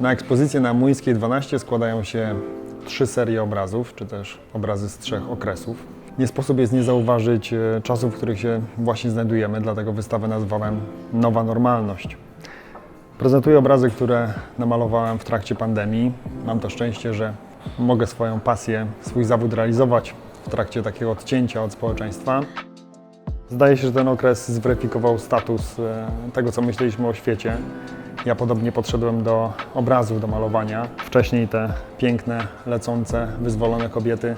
Na ekspozycję na Młyńskiej 12 składają się trzy serie obrazów, czy też obrazy z trzech okresów. Nie sposób jest nie zauważyć e, czasów, w których się właśnie znajdujemy, dlatego wystawę nazwałem Nowa Normalność. Prezentuję obrazy, które namalowałem w trakcie pandemii. Mam to szczęście, że mogę swoją pasję, swój zawód realizować w trakcie takiego odcięcia od społeczeństwa. Zdaje się, że ten okres zweryfikował status e, tego, co myśleliśmy o świecie. Ja podobnie podszedłem do obrazów, do malowania. Wcześniej te piękne, lecące, wyzwolone kobiety.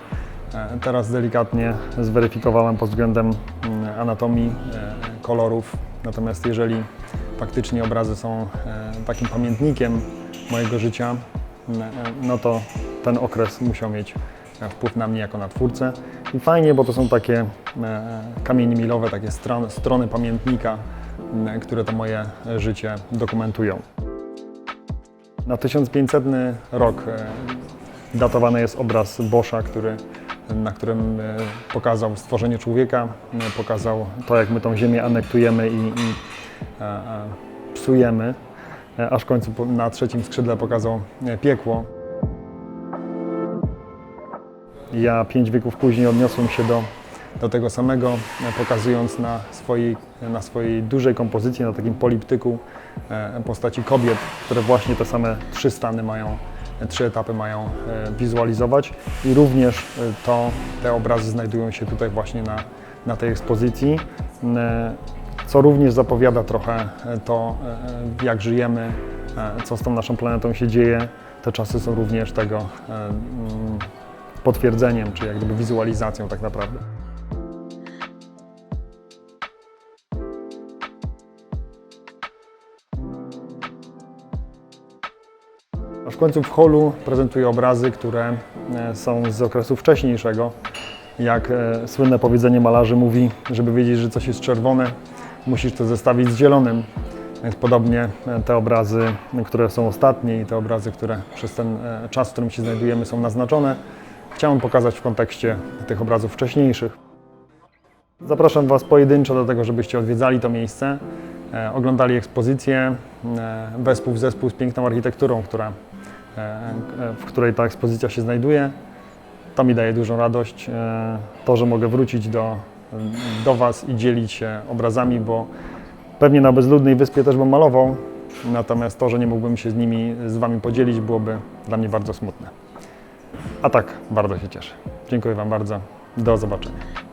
E, Teraz delikatnie zweryfikowałem pod względem mm, anatomii, e, kolorów. Natomiast jeżeli faktycznie obrazy są e, takim pamiętnikiem mojego życia, e, no to ten okres musiał mieć wpływ na mnie jako na twórcę. I fajnie, bo to są takie kamienie milowe, takie strony, strony pamiętnika, które to moje życie dokumentują. Na 1500 rok e, datowany jest obraz Boscha, który, na którym e, pokazał stworzenie człowieka, e, pokazał to, jak my tą ziemię anektujemy i, i psujemy, aż w końcu na trzecim skrzydle pokazał piekło. Ja pięć wieków później odniosłem się do, do tego samego, e, pokazując na swojej, na swojej dużej kompozycji, na takim poliptyku e, postaci kobiet, które właśnie te same trzy stany mają, e, trzy etapy mają wizualizować i również to, te obrazy znajdują się tutaj właśnie na, na tej ekspozycji, co również zapowiada trochę to, jak żyjemy, co z tą naszą planetą się dzieje. Te czasy są również tego potwierdzeniem, czy jak gdyby wizualizacją tak naprawdę. Aż w końcu w holu prezentuję obrazy, które e, są z okresu wcześniejszego. Jak e, słynne powiedzenie malarzy mówi, żeby wiedzieć, że coś jest czerwone, musisz to zestawić z zielonym. Więc podobnie e, te obrazy, które są ostatnie i te obrazy, które przez ten czas, w którym się znajdujemy, są naznaczone, chciałem pokazać w kontekście tych obrazów wcześniejszych. Zapraszam Was pojedynczo do tego, żebyście odwiedzali to miejsce, oglądali ekspozycję wespół w zespół z piękną architekturą, która, w której ta ekspozycja się znajduje. To mi daje dużą radość, e, to, że mogę wrócić do, do Was i dzielić się obrazami, bo pewnie na bezludnej wyspie też bym malował, natomiast to, że nie mógłbym się z nimi, z Wami podzielić, byłoby dla mnie bardzo smutne. A tak, bardzo się cieszę. Dziękuję Wam bardzo. Do zobaczenia.